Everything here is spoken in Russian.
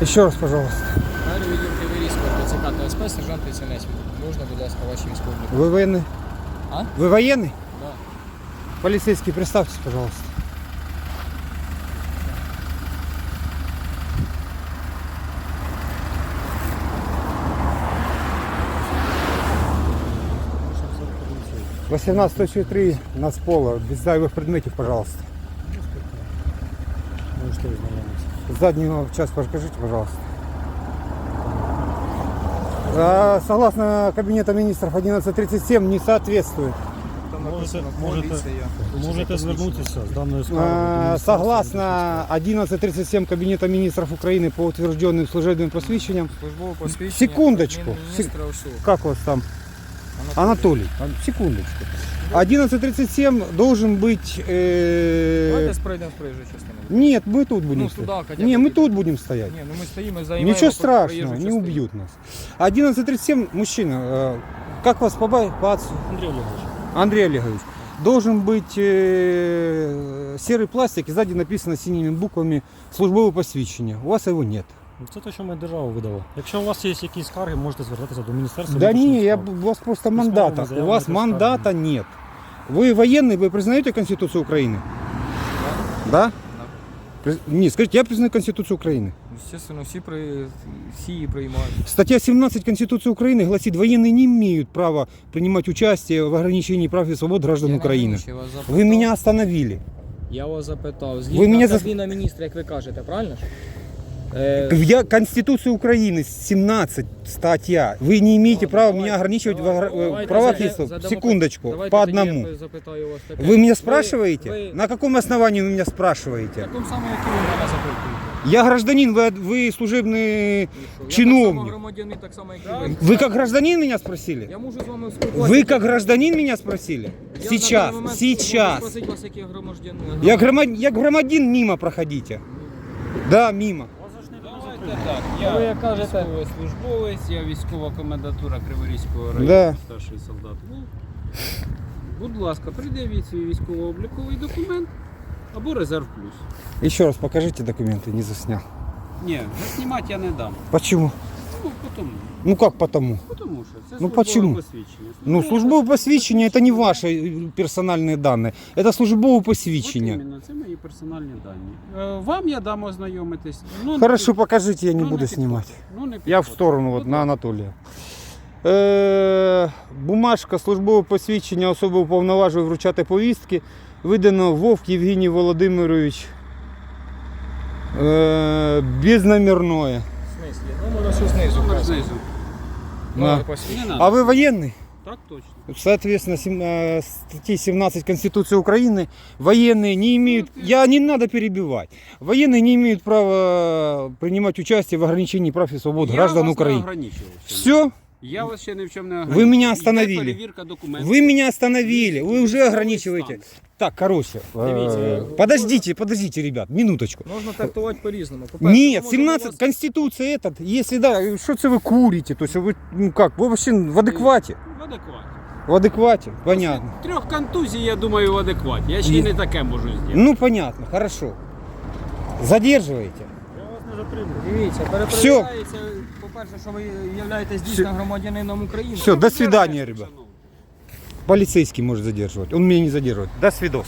Еще раз, пожалуйста. Далі відділ Криворізького ТЦК та СП, сержант Яценець. Можна, будь ласка, ваші військові обліки? Вы военный? А? Вы военный? Да. Полицейский, представьтесь, пожалуйста. Восемнадцать три на пола, без зайвых предметов, пожалуйста. Можете ознайомитися. Заднюю часть покажите, пожалуйста. А, Согласно Кабинета министров 1137 не соответствует. Там Можете, написано можете, поліція. можете звернутися з даною А, справою. Согласно 1137 Кабинета министров Украины по утвержденным служебным посвящениям, Службове посвідчення. Секундочку. Міністра УСУ. как вас там? Анатолий, а, секундочку. 1137 должен быть... э, Давайте пройдемо з проїжджої частини. Нет, мы тут будем Ну, стоять. туда хотя Не, бы мы где-то. тут будем стоять. Ні, ну ми стоїмо, займаємо Ничего по- страшного, проїжджу не частину. убьют нас. 1137, мужчина, э, как вас по, ба- по отцу? Андрій Олегович, Андрей Олегович, должен быть э, серый пластик, и сзади написано синими буквами службовое посвящение. У вас его нет. це те, що ми державу видали. Якщо у вас є якісь скарги, можете звертатися до міністерства. Да внутрішніх не, я, справ. у вас просто Письмовыми мандата. У заявами вас это мандата нет. Вы военный, вы признаете Конституцию Украины? Да? Приз- Не, скажите, я признаю Конституцию Украины. Естественно, всі, при... всі її приймають. Статья 17 Конституции Украины гласит, военные не имеют права принимать участие в ограничении прав и свобод граждан Я Украины. найменше вас запитав. Вы меня остановили. Я вас запитав. Ви Згідно мене за- Кабіна міністра, як ви кажете, правильно ж? Е, Я Конституция Украины, 17 статья. Вы не имеете ладно, права давай- меня ограничивать в огр- э, давайте правах заде- и свободах. задамо Секундочку, Давайте по тоді одному. я запитаю вас таке. Вы меня спрашиваете? ви- На каком основании вы меня спрашиваете? Такому самому, як і ви мене запитуєте. Я гражданин, вы, вы служебный І що? Я чиновник. так само громадянин, так само, як і ви. Вы как гражданин меня спросили? Я можу з вами спілкуватися. Вы как гражданин меня спросили? Я на Сейчас, даний момент можу сейчас. спросити вас, як я громадянин. Я, громад... я громадин мимо проходите. Да, мимо. Так, Ви я як кажете, військовослужбовець, я військова комендатура Криворізького району, Да. старший солдат ВУЛ. Будь ласка, придивіть свій військово-обліковий документ або резерв плюс. Еще раз покажите документы, не заснял. Ні, знімати я не дам. Почему? Ну, потому. Ну как потому? Потому що це Ну, службове почему? посвідчення. Ну, службовое посвящение это не ваши э, персональные данные. Это службовое От посвящение. іменно, це мої персональні дані. Е, Вам я дам ознайомитись. Ну, не Хорошо, під- покажите, я не ну, буду підходить. снимать. Ну, не Я в підходить. сторону вот, Будь на ласка. Анатолія. Е, бумажка службове посвідчення особи уповноважує вручати повістки. Видано Вовк Євгеній Володимирович. Е, безномерное. в смислі? Ну, може, що знизу. Номер вказано. знизу. Да. Ну, посвідчення. Не надо. А ви воєнний? Так точно. Соответственно, сем- э, статьи 17 Конституции Украины военные не имеют, я не надо перебивать, военные не имеют права принимать участие в ограничении прав и свобод я граждан вас не Украины. ограничував. Все? Я вас ще ні в чому не Вы ограничував. меня Йде остановили. перевірка документів. Вы меня остановили, вы уже Військовий ограничиваете. стан. Так, короче, Дивіться, э, подождите, подождите, ребят, минуточку. Можна трактувати по-різному. По-перше, Нет, ми можемо 17 вас- Конституция этот, если да, что это вы курите, то есть вы, ну как, вы вообще в адеквате, В адекваті. в адеквате, понятно. Трьох контузій, я думаю, в адекваті. Я ще Ні. й не таке можу зробити. Ну, понятно, хорошо. Задерживаете. Я вас не затримую. Дивіться, перепровіряється, по-перше, що ви являєтесь дійсно громадянином України. Все, до свидания, ребят. Полицейский может задерживать. Он меня не задерживает. До свидос.